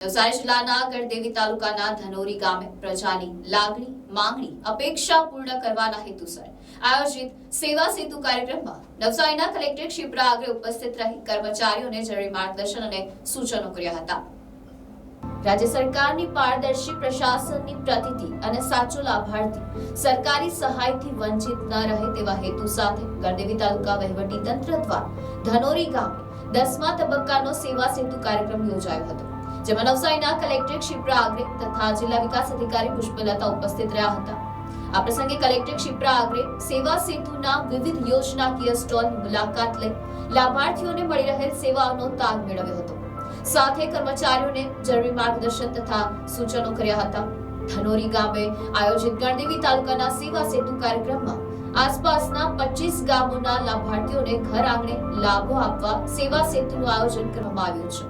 નવસારી જિલ્લાના ગઢદેવી તાલુકાના ધનોરી ગામે પ્રજાની લાગણી, માંગણી, અપેક્ષા પૂર્ણ કરવાના હેતુસર આયોજિત સેવા સેતુ કાર્યક્રમમાં નવસારીના કલેક્ટર શિપ્રા આગળ ઉપસ્થિત રહી કર્મચારીઓને જરૂરી માર્ગદર્શન અને સૂચનો કર્યા હતા. રાજ્ય સરકારની પારદર્શી પ્રશાસનની પ્રતિતિ અને સાચો લાભાર્થી સરકારી સહાયથી વંચિત ન રહે તેવા હેતુ સાથે ગણદેવી તાલુકા વહીવટી તંત્ર દ્વારા ધનોરી ગામે દસમા તબક્કાનો સેવા સેતુ કાર્યક્રમ યોજાયો હતો. જેમાં નવસારીના કલેક્ટર ક્ષિપ્રા આગરે તથા જિલ્લા વિકાસ અધિકારી પુષ્પલતા ઉપસ્થિત રહ્યા હતા. આ પ્રસંગે કલેક્ટર ક્ષિપ્રા આગરે સેવા સેતુના વિવિધ યોજનાકીય સ્ટોલની મુલાકાત લઈ લાભાર્થીઓને મળી રહેલ સેવાઓનો તાગ મેળવ્યો હતો. સાથે કર્મચારીઓને જરૂરી માર્ગદર્શન તથા સૂચનો કર્યા હતા. ધનોરી ગામે આયોજિત ગણદેવી તાલુકાના સેવા સેતુ કાર્યક્રમમાં આસપાસના 25 ગામોના લાભાર્થીઓને ઘર આંગણે લાભો આપવા સેવા સેતુનું આયોજન કરવામાં આવ્યું છે.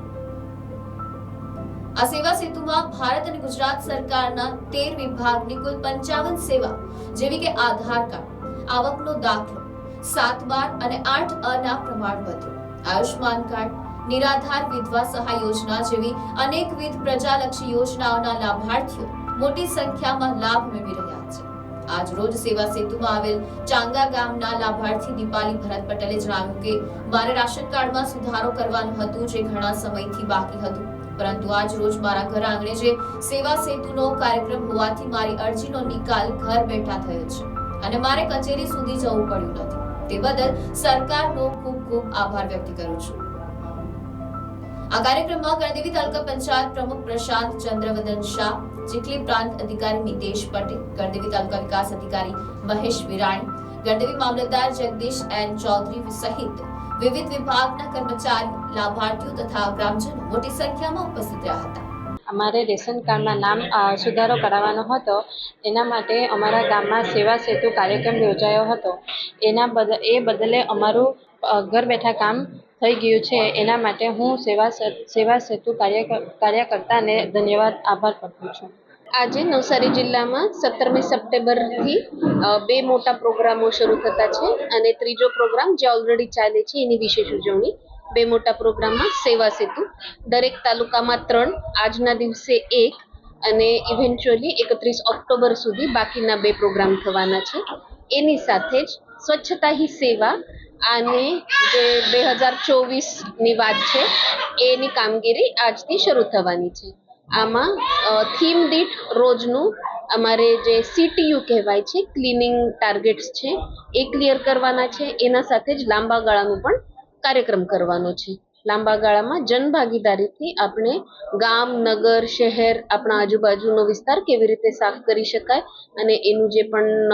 આ સેવા સેતુમાં ભારત અને ગુજરાત સરકારના તેર વિભાગની કુલ પંચાવન સેવા, જેવી કે આધાર કાર્ડ, આવકનો દાખલો, સાત બાર અને આઠ અના પ્રમાણપત્રો આયુષ્માન કાર્ડ, નિરાધાર વિધવા સહાય યોજના જેવી અનેકવિધ પ્રજાલક્ષી યોજનાઓના લાભાર્થીઓ મોટી સંખ્યામાં લાભ મેળવી રહ્યા છે. આજ રોજ સેવા સેતુમાં આવેલ ચાંગા ગામના લાભાર્થી દીપાલી ભરત પટેલે જણાવ્યું કે, મારે રાશન કાર્ડમાં સુધારો કરવાનું હતું જે ઘણા સમયથી બાકી હતું. પરંતુ આજ રોજ મારા ઘર આંગણે જે સેવા સેતુનો કાર્યક્રમ હોવાથી મારી અરજીનો નિકાલ ઘર બેઠા થયો છે. અને મારે કચેરી સુધી જવું પડ્યું નથી. તે બદલ સરકારનો ખૂબ ખૂબ આભાર વ્યક્ત કરું છું. આ કાર્યક્રમમાં ગણદેવી તાલુકા પંચાયત પ્રમુખ પ્રશાંત ચંદ્રવદન શાહ ચીખલી પ્રાંત અધિકારી મિતેશ પટેલ ગણદેવી તાલુકા વિકાસ અધિકારી મહેશ વિરાણી ગણદેવી મામલતદાર જગદીશ એન ચૌધરી સહિત વિવિધ વિભાગના કર્મચારી, લાભાર્થીઓ તથા ગ્રામજનો મોટી સંખ્યામાં ઉપસ્થિત રહ્યા હતા. અમારે રેશન કાર્ડમાં નામ સુધારો કરાવવાનો હતો. એના માટે અમારા ગામમાં સેવા સેતુ કાર્યક્રમ યોજાયો હતો. એના બદ, એ બદલે અમારું ઘર બેઠા કામ થઈ ગયું છે. એના માટે હું સેવા સેવા સેતુ કાર્ય કાર્યકર્તાને ધન્યવાદ, આભાર પાઠવું છું. આજે નવસારી જિલ્લામાં સત્તરમી સપ્ટેમ્બરથી બે મોટા પ્રોગ્રામો શરૂ થતા છે અને ત્રીજો પ્રોગ્રામ જે ઓલરેડી ચાલે છે એની વિશેષ ઉજવણી. બે મોટા પ્રોગ્રામમાં સેવા સેતુ. દરેક તાલુકામાં ત્રણ, આજના દિવસે એક અને ઇવેન્ચ્યુઅલી એકત્રીસ ઓક્ટોબર સુધી બાકીના બે પ્રોગ્રામ થવાના છે. એની સાથે જ સ્વચ્છતા હી સેવા અને જે બે હજાર ચોવીસની વાત છે, એની કામગીરી આજથી શરૂ થવાની છે. આમાં થીમ દીઠ રોજનું અમારે જે સીટીયુ કહેવાય છે ક્લિનિંગ ટાર્ગેટ્સ છે, એ ક્લિયર કરવાના છે, એના સાથે જ લાંબા ગાળાનું પણ કાર્યક્રમ કરવાનો છે. લાંબા ગાળામાં જનભાગીદારીથી આપણે ગામ, નગર, શહેર, આપણા આજુબાજુનો વિસ્તાર કેવી રીતે સાફ કરી શકાય અને એનું જે પણ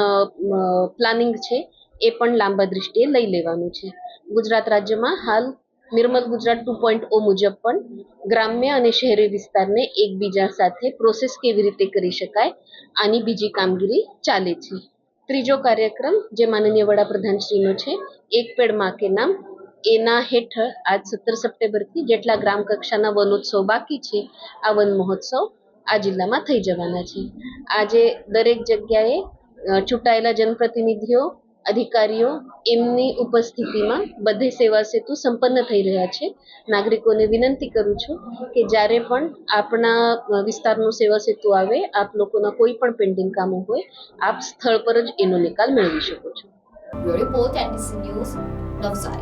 પ્લાનિંગ છે, એ પણ લાંબા દૃષ્ટિએ લઈ લેવાનું છે. ગુજરાત રાજ્યમાં હાલ Nirmal Gujarat two point O મુજબ પણ ગ્રામ્ય અને શહેરી વિસ્તારને એકબીજા સાથે પ્રોસેસ કેવી રીતે કરી શકાય, આની બીજી કામગીરી ચાલે છે. ત્રીજો કાર્યક્રમ જે માનનીય વડાપ્રધાનશ્રીનો છે, એક પેડમાં કે નામ, એના હેઠળ આજ સત્તર સપ્ટેમ્બરથી જેટલા ગ્રામ કક્ષાના વનોત્સવ બાકી છે, આ વન મહોત્સવ આ જિલ્લામાં થઈ જવાના છે. આજે દરેક જગ્યાએ ચૂંટાયેલા જનપ્રતિનિધિઓ અધિકારીઓ એમની ઉપસ્થિતિમાં બધે સેવા સેતુ સંપન્ન થઈ રહ્યા છે. નાગરિકોને વિનંતી કરું છું કે જ્યારે પણ આપણા વિસ્તારનું સેવા સેતુ આવે, આપ લોકોના કોઈ પણ પેન્ડિંગ કામો હોય, આપ સ્થળ પર જ એનો નિકાલ મેળવી શકો છો. Bureau report news, Navsari.